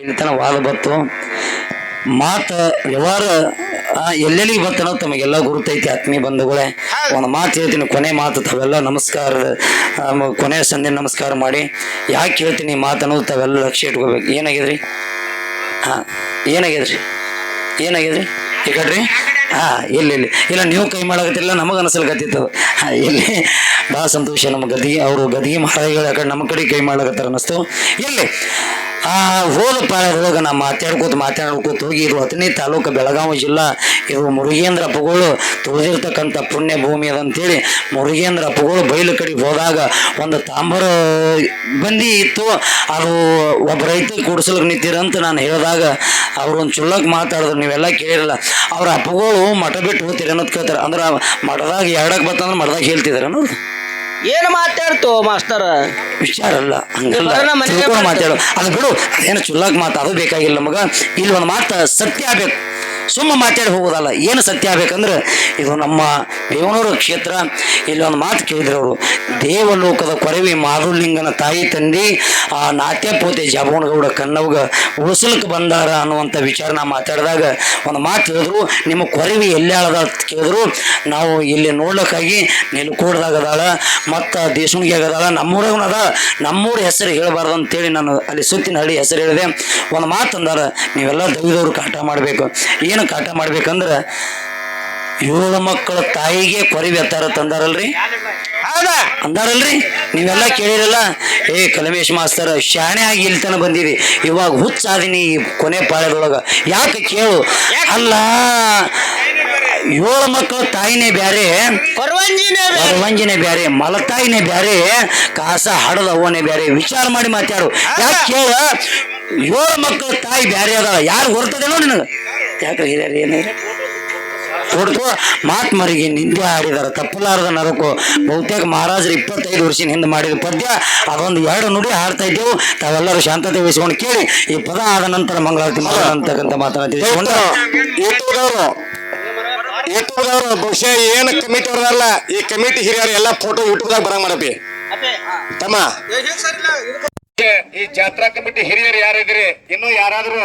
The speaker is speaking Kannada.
ಇಲ್ಲಿ ತನ ವಾದ ಬತ್ತು ಮಾತ ವ್ಯವಹಾರ ಎಲ್ಲೆಲ್ಲಿ ಎಲ್ಲೆಲ್ಲಿಗೆ ಬರ್ತನೋ ತಮಗೆಲ್ಲ ಗುರುತೈತಿ ಆತ್ಮೀಯ ಬಂಧುಗಳೇ. ಒಂದು ಮಾತು ಹೇಳ್ತೀನಿ ಕೊನೆ ಮಾತು ತಾವೆಲ್ಲ ನಮಸ್ಕಾರ ಕೊನೆ ಸಂಧೆ ನಮಸ್ಕಾರ ಮಾಡಿ. ಯಾಕೆ ಹೇಳ್ತೀನಿ ಮಾತು ಅನ್ನೋದು ತಾವೆಲ್ಲ ಲಕ್ಷ್ಯ ಇಟ್ಕೋಬೇಕು. ಏನಾಗಿದ್ರಿ ಹಾಂ ಏನಾಗಿದ್ರಿ ಏನಾಗಿದ್ರಿ ಈ ಕಡ್ರಿ ಹಾ, ಇಲ್ಲಿ ಇಲ್ಲಿ. ಇಲ್ಲ ನೀವು ಕೈ ಮಾಡಕತ್ತಿಲ್ಲ, ನಮಗೆ ಗತಿತ್ತು ಇಲ್ಲಿ. ಭಾಳ ಸಂತೋಷ, ನಮ್ಮ ಗದಿ, ಅವರು ಗದಿ ಮಹಾರಾಜಿಗಳು ನಮ್ಮ ಕಡೆ ಕೈ ಮಾಡ್ಲಕತ್ತಾರ ಅನ್ನಿಸ್ತು. ಇಲ್ಲಿ, ಆ, ಹೋದ ಪಾಳದೊಳಗೆ ನಾ ಮಾತಾಡ್ಕೋತ ಮಾತಾಡ್ಕೋತ ಹೋಗಿ ಇದು ಹತ್ತನೇ ತಾಲೂಕು ಬೆಳಗಾವಿ ಜಿಲ್ಲಾ, ಇದು ಮುರುಗೇಂದ್ರ ಅಪ್ಪಗಳು ತುಳಿದಿರ್ತಕ್ಕಂಥ ಪುಣ್ಯ ಭೂಮಿ ಅದಂತೇಳಿ ಮುರುಗೇಂದ್ರ ಅಪ್ಪಗಳು ಬಯಲು ಕಡೆ ಹೋದಾಗ ಒಂದು ತಾಂಬರ ಬಂದಿ ಇತ್ತು. ಅದು ಒಬ್ಬ ರೈತ ಕೂಡಿಸ್ಲಿಕ್ಕೆ ನಿಂತಿರಂತ ನಾನು ಹೇಳಿದಾಗ ಅವ್ರು ಒಂದು ಚುಳ್ಳಕ್ಕೆ ಮಾತಾಡಿದ್ರು ನೀವೆಲ್ಲ ಕೇಳಿರಲ್ಲ. ಅವ್ರ ಅಪ್ಪಗಳು ಮಠ ಬಿಟ್ಟು ಹೋಗ್ತೀರಿ ಅನ್ನೋದು ಕೇಳ್ತಾರೆ. ಅಂದ್ರೆ ಮಠದಾಗ ಎರಡಕ್ಕೆ ಬರ್ತಂದ್ರೆ ಮಠದಾಗ ಹೇಳ್ತಿದಾರೆ ಅನ್ನೋದು. ಏನು ಮಾತಾಡ್ತು ಮಾಸ್ಟರ್? ವಿಚಾರ ಅಲ್ಲ ಹಂಗಲ್ಲ. ತಿಳ್ಕೊಂಡು. ಮಾತಾಡು. ಅದು ಬಿಡು ಅದೇನು ಚುಲ್ಲಾಕ್ ಮಾತು ಅದು ಬೇಕಾಗಿಲ್ಲ ನಮಗೆ ಇಲ್ಲಿ ಒಂದು ಮಾತು ಸತ್ಯ ಆಗ್ಬೇಕು. ಸುಮ್ಮ ಮಾತಾಡಿ ಹೋಗೋದಲ್ಲ. ಏನು ಸತ್ಯ ಆಗ್ಬೇಕಂದ್ರೆ ಇದು ನಮ್ಮ ದೇವನೂರು ಕ್ಷೇತ್ರ ಇಲ್ಲಿ ಒಂದು ಮಾತು ಕೇಳಿದ್ರು ಅವರು. ದೇವಲೋಕದ ಕೊರವಿ ಮಾರುಲಿಂಗನ ತಾಯಿ ತಂದಿ, ಆ ನಾಟ್ಯಪೋತೆ ಜಾಬವನಗೌಡ ಕನ್ನವ್ಗ ಉಳಿಸಲಿಕ್ಕೆ ಬಂದಾರ ಅನ್ನುವಂಥ ವಿಚಾರ ನಾ ಮಾತಾಡಿದಾಗ ಒಂದು ಮಾತು ಹೇಳಿದ್ರು. ನಿಮ್ಮ ಕೊರವಿ ಎಲ್ಲಿ ಆಳದ ಅಂತ ಕೇಳಿದ್ರು. ನಾವು ಇಲ್ಲಿ ನೋಡ್ಲಿಕ್ಕಾಗಿ ನೆಲಕೋಡ್ದಾಗದಾಳ ಮತ್ತು ದೇಶುಣಿಗೆ ಅದಾಳ ನಮ್ಮೂರಾಗ ಅದ ನಮ್ಮೂರ ಹೆಸರು ಹೇಳಬಾರ್ದು ಅಂತೇಳಿ ನಾನು ಅಲ್ಲಿ ಸುತ್ತಿನ ಹಳ್ಳಿ ಹೆಸರು ಹೇಳಿದೆ. ಒಂದು ಮಾತು ಅಂದಾರ, ನೀವೆಲ್ಲ ದೈವದವ್ರು ಕಾಟ ಮಾಡಬೇಕು. ಏನು ಕಾಟ ಮಾಡ್ಬೇಕಂದ್ರೆ ಏಳು ಮಕ್ಕಳ ತಾಯಿಗೆ ಕೊರಿ ಬೆತ್ತಾರ ತಂದಾರಲ್ರಿ? ಅಂದಾರಲ್ರಿ? ನೀವೆಲ್ಲ ಕೇಳಿರಲ್ಲ? ಏ ಕಲಮೇಶ್ ಮಾಸ್ತರ ಶಾಣೆ ಆಗಿ ಇಲ್ಲಿ ತನ ಬಂದಿರಿ ಇವಾಗ ಹುಚ್ಚಾದಿನಿ ಈ ಕೊನೆ ಪಾಳ್ಯದೊಳಗ ಯಾಕೆ ಕೇಳು? ಅಲ್ಲ ಏಳು ಮಕ್ಕಳ ತಾಯಿನೇ ಬ್ಯಾರೆ ಪರವಂಜಿನೇ ವಂಜನೆ ಬ್ಯಾರೆ ಮಲತಾಯಿನೇ ಬ್ಯಾರೆ ಕಾಸ ಹಡದ ಅವನೇ ಬ್ಯಾರೆ. ವಿಚಾರ ಮಾಡಿ ಮಾತಾಡು. ಯಾಕೆ ಕೇಳ? ಏಳು ಮಕ್ಕಳ ತಾಯಿ ಬ್ಯಾರೆ ಅದ ಯಾರು ಹೊರ್ತದೇನೋ ನಿನಗೆ? ಯಾಕೆ ಹಿರಿಯರು ಏನು ಕೊಡ್ತು ಮಾತ್ ಮರಿಗಿ ನಿಂದೆ ಆಡಿದಾರ ತಪ್ಪಲಾರದ ನರಕು. ಬಹುತೇಕ ಮಹಾರಾಜರು ಇಪ್ಪತ್ತೈದು ವರ್ಷ ಹಿಂದೆ ಮಾಡಿದ ಪದ್ಯ. ಅದೊಂದು ಎರಡು ನುಡಿ ಹಾಡ್ತಾ ಇದ್ದೆವು. ತಾವೆಲ್ಲರೂ ಶಾಂತತೆ ವಹಿಸ್ಕೊಂಡು ಕೇಳಿ. ಈ ಪದ ಆದ ನಂತರ ಮಂಗಳಾರತಿ ಅಂತಕ್ಕಂಥ ತಿಳಿಸ್ಕೊಂಡು ಯೂಟ್ಯೂಬ್ದವರು ಬಹುಶಃ ಏನು ಕಮಿಟಿ ಅವ್ರಲ್ಲ ಈ ಕಮಿಟಿ ಹಿರಿಯರು ಎಲ್ಲ ಫೋಟೋ ಯೂಟ್ಯೂಬ್ದಾಗ ಬರಂಗ್ ಮಾಡಪ್ಪಿ. ತಮ್ಮ. ಈ ಜಾತ್ರಾ ಕಮಿಟಿ ಹಿರಿಯರು ಯಾರಿದ್ರಿ ಇನ್ನು ಯಾರಾದ್ರೂ